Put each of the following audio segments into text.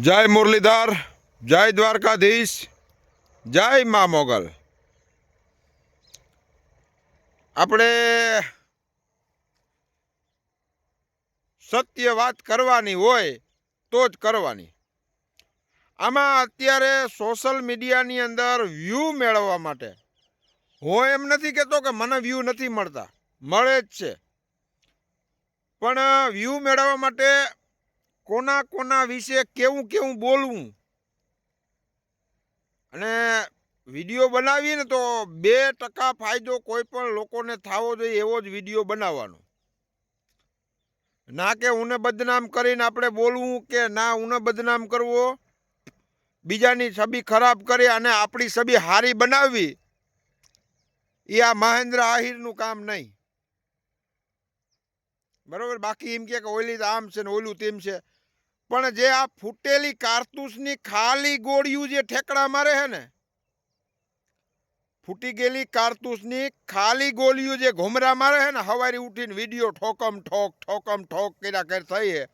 જય મુરલીધર, જય દ્વારકાધીશ, જય મા મોગલ. આપણે સત્ય વાત કરવાની હોય તો જ કરવાની. આમાં અત્યારે સોશિયલ મીડિયાની અંદર વ્યૂ મેળવવા માટે હું એમ નથી કહેતો કે મને વ્યૂ નથી મળતા. મળે જ છે. પણ વ્યૂ મેળવવા માટે કોના કોના વિશે કેવું કેવું બોલવું? અને વીડિયો બનાવીએ તો બે ટકા ફાયદો કોઈ પણ લોકોને થવો જોઈએ એવો જ વીડિયો બનાવવાનો. ના કે ઉને બદનામ કરીને આપણે બોલવું કે ના ઉને બદનામ કરવો? બીજાની છબી ખરાબ કરી અને આપણી છબી હારી બનાવવી, એ આ મહેન્દ્ર આહિરનું કામ નહીં. બરોબર? બાકી એમ કે તો આમ છે ને ઓલું તેમ છે. પણ જે આ ફૂટેલી કારતૂસની ખાલી ગોળીયું જે ઠેકડા મારે છે ને, ફૂટી ગયેલી કારતૂસની ખાલી ગોળીઓ જે ઘુમરા મારે છે ને, હવારી ઉઠીને વીડિયો ઠોકમ ઠોક ઠોકમ ઠોક કર્યા કર થઈ છે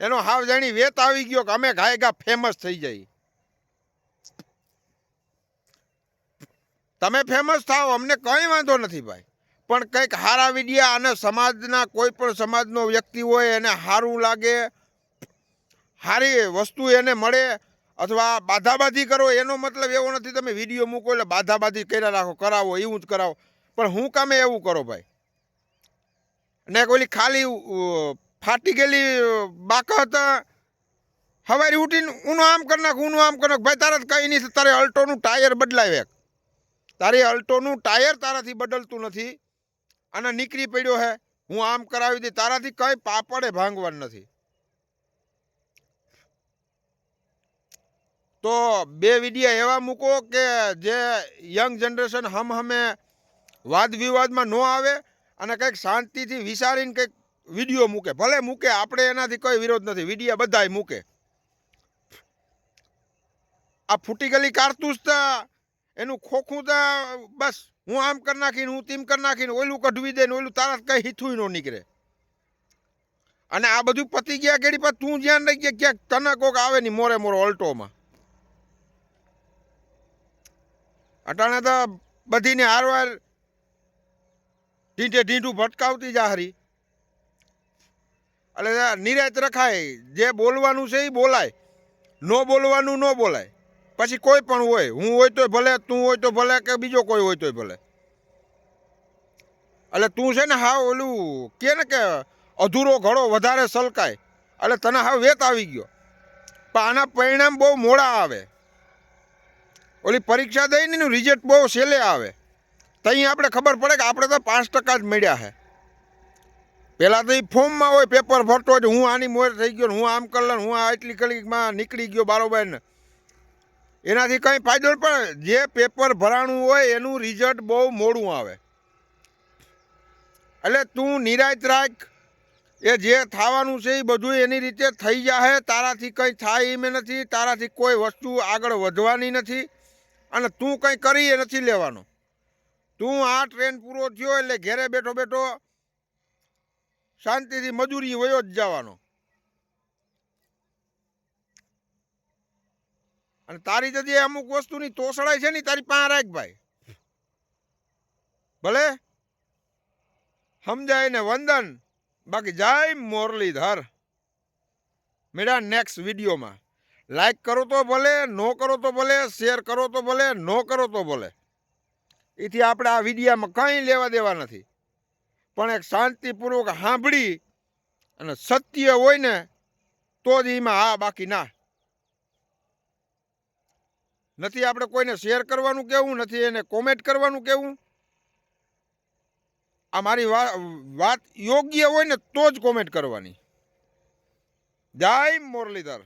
એનો હાવ જાણી વેત આવી ગયો કે અમે ગાયગા ફેમસ થઈ જઈ તમે ફેમસ થાવ અમને કંઈ વાંધો નથી ભાઈ. પણ કંઈક હારા વિડિયા અને સમાજના કોઈ પણ સમાજનો વ્યક્તિ હોય એને સારું લાગે સારી વસ્તુ એને મળે અથવા બાધાબાધી કરો, એનો મતલબ એવો નથી તમે વીડિયો મૂકો એટલે બાધાબાધી કર્યા રાખો, કરાવો, એવું જ કરાવો. પણ હું કામે એવું કરો ભાઈ? ને ઓલી ખાલી ફાટી ગયેલી બાકત હવારી ઉઠીને ઊનો આમ કરી નાખ, ઊનો આમ કરી નાખ. ભાઈ, તારે કંઈ નહીં તારે અલ્ટોનું ટાયર બદલાવે તારી અલ્ટોનું ટાયર તારાથી બદલતું નથી. અને નીકળી પડ્યો હે. હું આમ કરાવી દઈ તારાથી કંઈ પાપડે ભાંગવાનું નથી. તો બે વિડિયા એવા મૂકો કે જે યંગ જનરેશન હમ હમે વાદ વિવાદમાં ન આવે અને કંઈક શાંતિથી વિચારીને કંઈક વીડિયો મૂકે. ભલે મૂકે, આપણે એનાથી કોઈ વિરોધ નથી. વિડીયા બધાય મૂકે. આ ફૂટી ગયેલી કારતૂસ તો એનું ખોખું તો બસ હું આમ કરી નાખીને, હું તેમ કરી નાખીને, ઓલું કઢવી દે ને ઓલું તારા કંઈ હિથું ન નીકળે. અને આ બધું પતી ગયા કેડી પર તું જ્યાં નહીં ગયા ક્યાંક તને કોક આવે નહીં મોરે મોરો અલ્ટોમાં. અટાણે તો બધીને હારવાર ઢીંઠે ઢીંઠું ભટકાવતી જા હરી. એટલે નિરાત રખાય, જે બોલવાનું છે એ બોલાય. ન બોલવાનું ન બોલાય. પછી કોઈ પણ હોય, હું હોય તોય ભલે, તું હોય તો ભલે કે બીજો કોઈ હોય તોય ભલે. એટલે તું છે ને હા ઓલું કે ને કે અધૂરો ઘડો વધારે સલકાય. એટલે તને હા વેત આવી ગયો. પણ આના પરિણામ બહુ મોડા આવે. ઓલી પરીક્ષા દઈને એનું રિઝલ્ટ બહુ સહેલે આવે. તહીં આપણે ખબર પડે કે આપણે તો પાંચ ટકા જ મળ્યા છે. પહેલાં તો એ ફોર્મમાં હોય પેપર ભરતો જ, હું આની મોર થઈ ગયો હું આમ કરી હું આ એટલી કલીમાં નીકળી ગયો બારોબાર ને એનાથી કંઈ ફાયદો પણ જે પેપર ભરાણું હોય, એનું રિઝલ્ટ બહુ મોડું આવે. એટલે તું નિરાશ રાખ એ જે થવાનું છે એ બધું એની રીતે થઈ જાહે. તારાથી કંઈ થાય એમ નથી. તારાથી કોઈ વસ્તુ આગળ વધવાની નથી. અને તું કંઈ કરી એ નથી લેવાનો. તું આ ટ્રેન પૂરો થયો એટલે ઘેરે બેઠો બેઠો શાંતિથી મજૂરી વયો જ જવાનો. અને તારી જે અમુક વસ્તુની તોસડાઈ છે ને તારી પાસે રાખ ભાઈ. ભલે? સમજાય ને વંદન. બાકી જય મોરલીધર. મેળા નેક્સ્ટ વિડીયોમાં લાઈક કરો તો ભલે નો કરો તો ભલે શેર કરો તો ભલે નો કરો તો ભલે. એથી આપણે આ વિડીયામાં કંઈ લેવા દેવા નથી. પણ એક શાંતિપૂર્વક સાંભળી અને સત્ય હોય ને, તો જ એમાં હા બાકી ના. નથી આપણે કોઈને શેર કરવાનું કેવું, નથી એને કોમેન્ટ કરવાનું કેવું? આ મારી વાત યોગ્ય હોય ને, તો જ કોમેન્ટ કરવાની. જય મુરલીધર.